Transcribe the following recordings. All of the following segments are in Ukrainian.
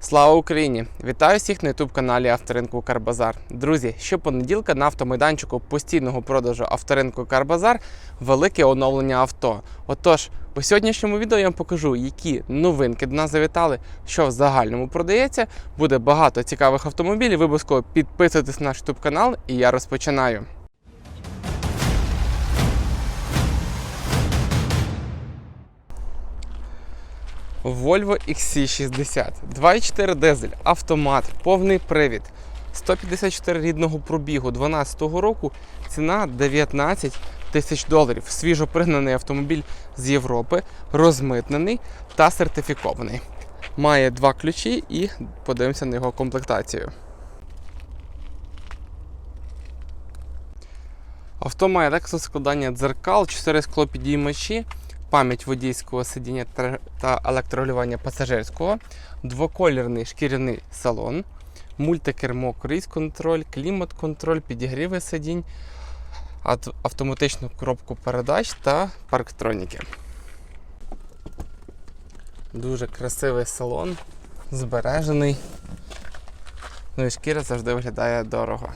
Слава Україні! Вітаю всіх на youtube каналі Авторинку Карбазар. Друзі, щопонеділка на автомайданчику постійного продажу авторинку Карбазар велике оновлення авто. Отож, у сьогоднішньому відео я вам покажу, які новинки до нас завітали, що в загальному продається. Буде багато цікавих автомобілів. Ви обов'язково підписуйтесь на наш youtube канал, і я розпочинаю. Volvo XC60, 2.4 дизель, автомат, повний привід, 154 рідного пробігу 2012 року, ціна 19 тисяч доларів. Свіжо пригнаний автомобіль з Європи, розмитнений та сертифікований. Має два ключі і подивимося на його комплектацію. Авто має електроскладання дзеркал, 4 склопідіймачі, пам'ять водійського сидіння та- електрорегулювання пасажирського, двоколірний шкіряний салон, мультикермо, круїз-контроль, клімат-контроль, підігріви сидінь, автоматичну коробку передач та парктроніки. Дуже красивий салон, збережений. Ну і шкіра завжди виглядає дорого.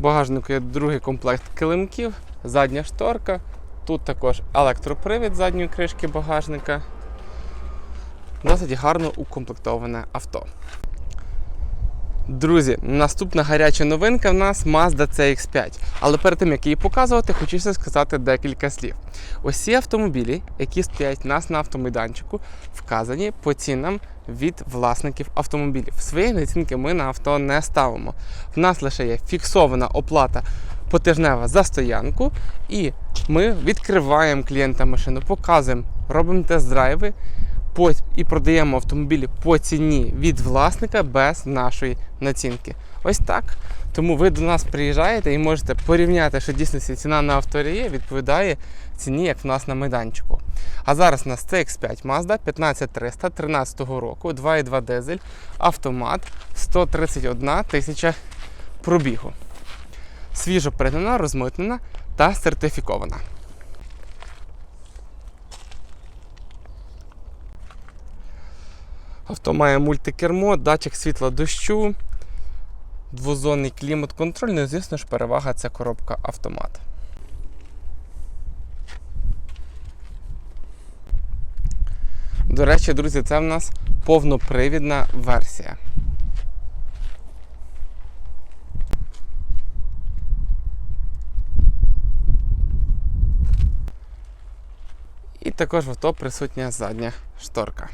Багажнику є другий комплект килимків, задня шторка. Тут також електропривід задньої кришки багажника. Досить гарно укомплектоване авто. Друзі, наступна гаряча новинка в нас Mazda CX5. Але перед тим як її показувати, хочеться сказати декілька слів. Усі автомобілі, які стоять у нас на автомайданчику, вказані по цінам від власників автомобілів. Своєї націнки ми на авто не ставимо. В нас лише є фіксована оплата потижнева за стоянку, і ми відкриваємо клієнта машину, показуємо, робимо тест-драйви по- і продаємо автомобілі по ціні від власника без нашої націнки. Ось так. Тому ви до нас приїжджаєте і можете порівняти, що дійсно ціна на авторії відповідає ціні, як в нас на майданчику. А зараз у нас CX5 Mazda 15300 13 року, 2,2 дизель, автомат, 131 тисяча пробігу. Свіжо пригнана, розмитнена та сертифікована. Авто має мультикермо, датчик світла дощу, двозонний клімат-контроль, ну і звісно ж перевага це коробка автомат. До речі, друзі, це в нас повнопривідна версія. І також в авто присутня задня шторка.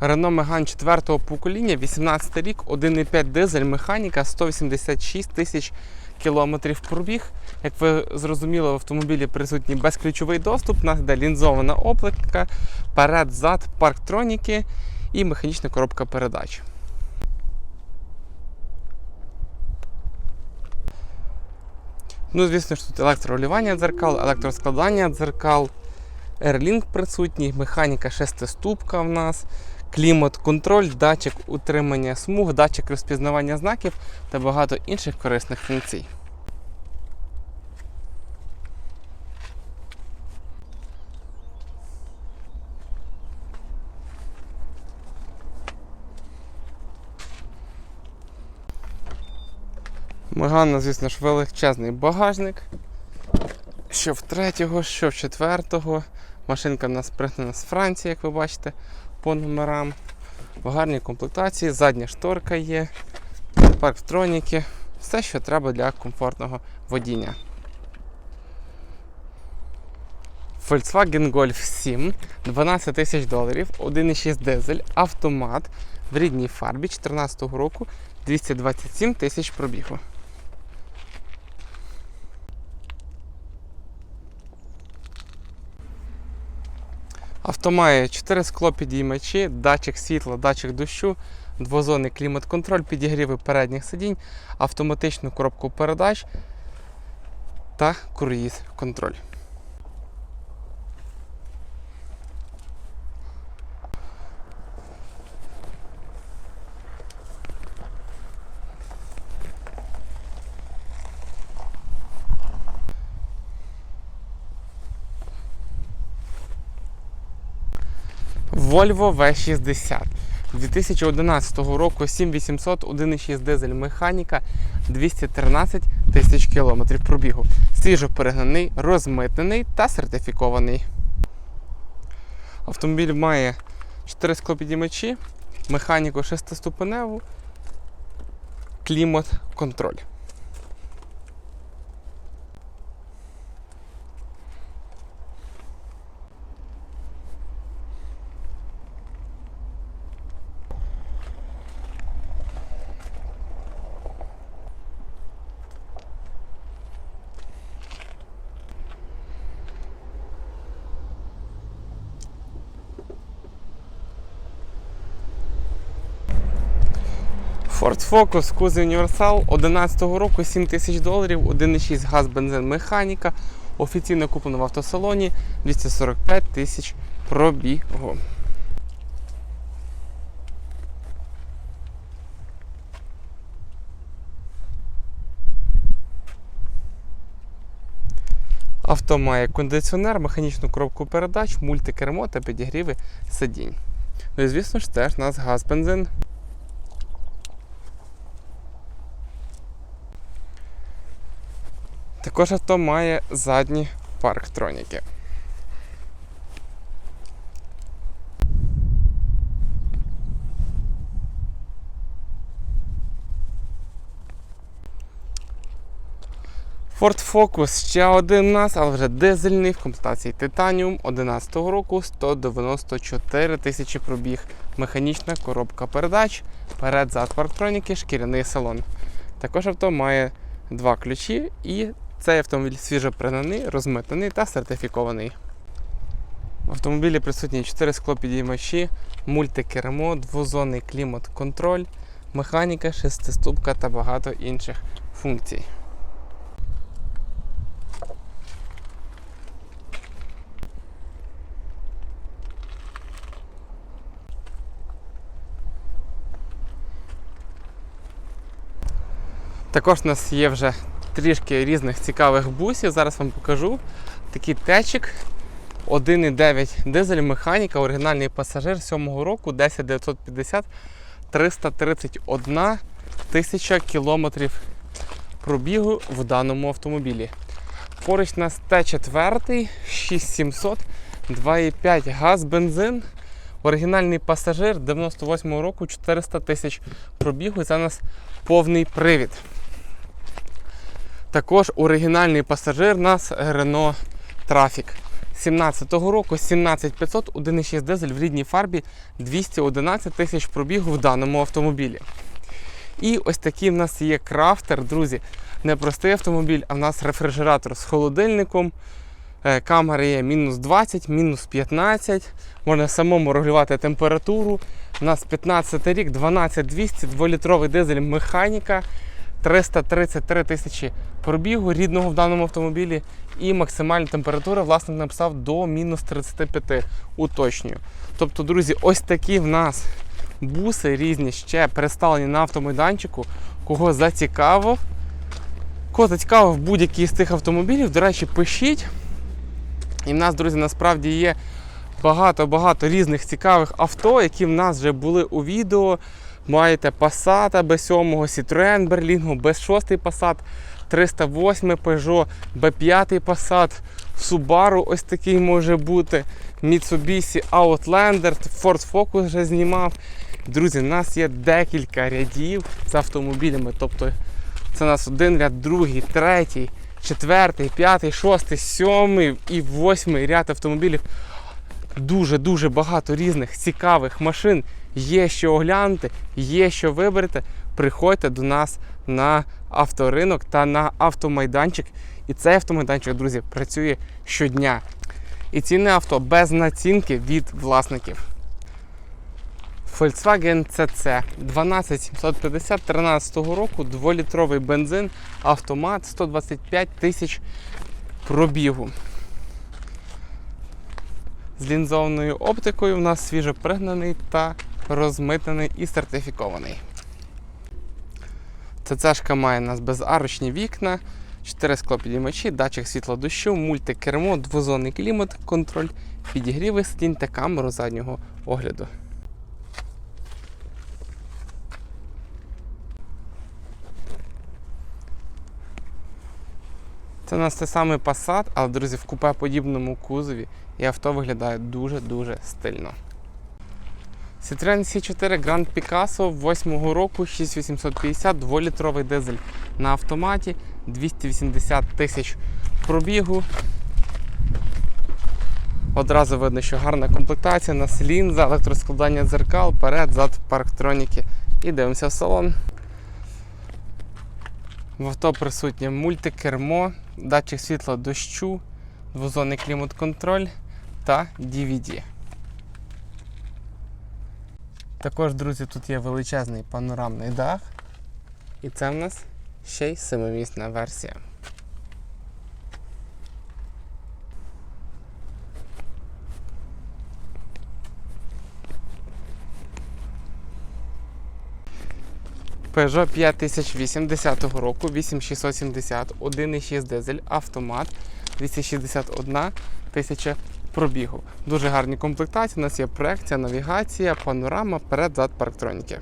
Renault Megane 4 покоління, 18 рік, 1,5 дизель, механіка, 186 тисяч кілометрів пробіг. Як ви зрозуміли, в автомобілі присутній безключовий доступ, нас йде лінзована оптика, перед, зад, парктроніки і механічна коробка передач. Ну, звісно ж, тут електрорулювання дзеркал, електроскладання дзеркал, Airlink присутній, механіка шестиступка в нас, клімат-контроль, датчик утримання смуг, датчик розпізнавання знаків та багато інших корисних функцій. Мегана, звісно ж, величезний багажник. Що в третього, що в четвертого. Машинка в нас пригнана з Франції, як ви бачите, по номерам. В гарній комплектації, задня шторка є, парктроніки, все, що треба для комфортного водіння. Volkswagen Golf 7, 12 тисяч доларів, 1,6 дизель, автомат в рідній фарбі 2014 року, 227 тисяч пробігу. Авто має 4 скло підіймачі, датчик світла, датчик дощу, двозонний клімат-контроль, підігріви передніх сидінь, автоматичну коробку передач та круїз-контроль. Volvo V60. 2011 року 7800 1,6 дизель механіка 213 тисяч кілометрів пробігу. Свіжо перегнаний, розмитнений та сертифікований. Автомобіль має 4 склопідіймачі, механіку 6-ступеневу, клімат контроль. Ford Focus, кузов універсал 11 року 7 тисяч доларів, 1,6 газ, бензин, механіка. Офіційно куплено в автосалоні 245 тисяч пробігу. Авто має кондиціонер, механічну коробку передач, мультикермо та підігріви сидінь. Ну і звісно ж теж у нас газ бензин. Також авто має задні парктроніки. Ford Focus ще один у нас, але вже дизельний в комплектації Titanium 11 року 194 тисячі пробіг. Механічна коробка передач, перед зад парктроніки, шкіряний салон. Також авто має два ключі і цей автомобіль свіжо пригнаний, розмитнений та сертифікований. В автомобілі присутні 4 склопідіймачі, мультикермо, двозонний клімат-контроль, механіка, шестиступка та багато інших функцій. Також у нас є вже трішки різних цікавих бусів. Зараз вам покажу. Такий течик 1,9 дизель, механіка, оригінальний пасажир 7-го року, 10950, 331 тисяча кілометрів пробігу в даному автомобілі. Поруч нас Т4, 6700, 2,5 газ, бензин. Оригінальний пасажир 98-го року 400 тисяч пробігу. І це у нас повний привід. Також оригінальний пасажир у нас Renault Trafic 17-го року 17500, 1,6 дизель в рідній фарбі 211 тисяч пробігу в даному автомобілі. І ось такий в нас є крафтер, друзі. Не простий автомобіль, а в нас рефрижератор з холодильником. Е, Камери є мінус 20, мінус 15. Можна самому регулювати температуру. У нас 15 рік, 12200, 2-літровий дизель механіка. 333 тисячі пробігу рідного в даному автомобілі і максимальна температура власник написав до мінус 35, уточнюю. Тобто, друзі, ось такі в нас буси різні ще представлені на автомайданчику. Кого зацікавив, кого зацікавив будь-який з цих автомобілів, до речі, пишіть. І в нас, друзі, насправді є багато-багато різних цікавих авто, які в нас вже були у відео. Маєте Passat B7, Citroën Berlingo, B6 Passat, 308 Peugeot, B5 Passat, Subaru ось такий може бути, Mitsubishi Outlander, Ford Focus вже знімав. Друзі, у нас є декілька рядів з автомобілями. Тобто це у нас один ряд, другий, третій, четвертий, п'ятий, шостий, сьомий і восьмий ряд автомобілів. Дуже-дуже багато різних цікавих машин. Є що оглянути, є що вибрати. Приходьте до нас на авторинок та на автомайданчик. І цей автомайданчик, друзі, працює щодня. І ціни авто без націнки від власників. Volkswagen CC 12750 13 року, 2-літровий бензин, автомат 125 тисяч пробігу. З лінзованою оптикою у нас свіже пригнаний та розмитнений і сертифікований. ЦЦшка має у нас безарочні вікна, 4 склопідіймачі, датчик світла дощу, мультикермо, двозонний клімат, контроль, підігріви сидінь та камеру заднього огляду. Це у нас той самий Passat, але, друзі, в купе подібному кузові і авто виглядає дуже-дуже стильно. Citroen C4 Grand Picasso 8 року 6850 2-літровий дизель на автоматі, 280 тисяч пробігу. Одразу видно, що гарна комплектація, нас лінза, електроскладання дзеркал, перед, зад, парктроніки. І дивимося в салон. В авто присутнє мультикермо, датчик світла дощу, двозонний клімат-контроль та DVD. Також, друзі, тут є величезний панорамний дах. І це в нас ще й семимісна версія. Peugeot 5080 року, 8670, 1,6 дизель, автомат, 261 тисяча пробігу. Дуже гарні комплектації. У нас є проекція, навігація, панорама, перед, зад, парктроніки.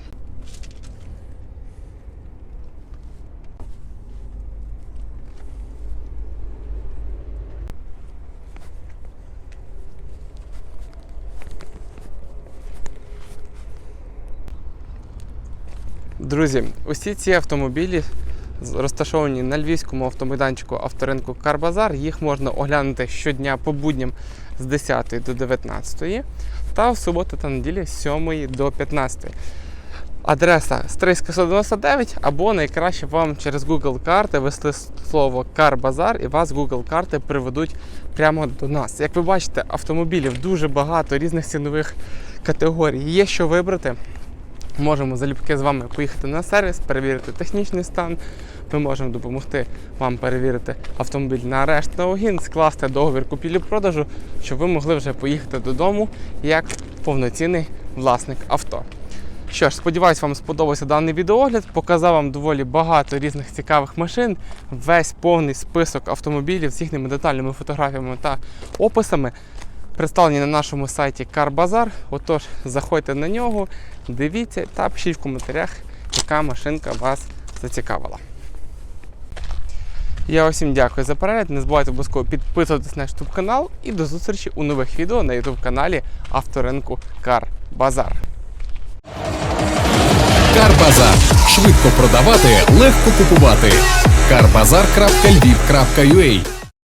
Друзі, усі ці автомобілі розташовані на львівському автомайданчику авторинку Карбазар. Їх можна оглянути щодня по будням з 10 до 19 та в суботу та неділі з 7 до 15. Адреса Стрийська 199 або найкраще вам через Google карти ввести слово Карбазар і вас Google карти приведуть прямо до нас. Як ви бачите, автомобілів дуже багато різних цінових категорій. Є що вибрати. Можемо залюбки з вами поїхати на сервіс, перевірити технічний стан. Ми можемо допомогти вам перевірити автомобіль на арешт на огін, скласти договір купівлі-продажу, щоб ви могли вже поїхати додому як повноцінний власник авто. Що ж, сподіваюсь, вам сподобався даний відеогляд. Показав вам доволі багато різних цікавих машин, весь повний список автомобілів з їхніми детальними фотографіями та описами. Представлені на нашому сайті CarBazaar. Отож, заходьте на нього, дивіться та пишіть в коментарях, яка машинка вас зацікавила. Я усім дякую за перегляд. Не забувайте обов'язково підписуватись на наш YouTube канал і до зустрічі у нових відео на YouTube каналі Авторинку CarBazaar. Карбазар. Швидко продавати, легко купувати. Карбазар.львів.ua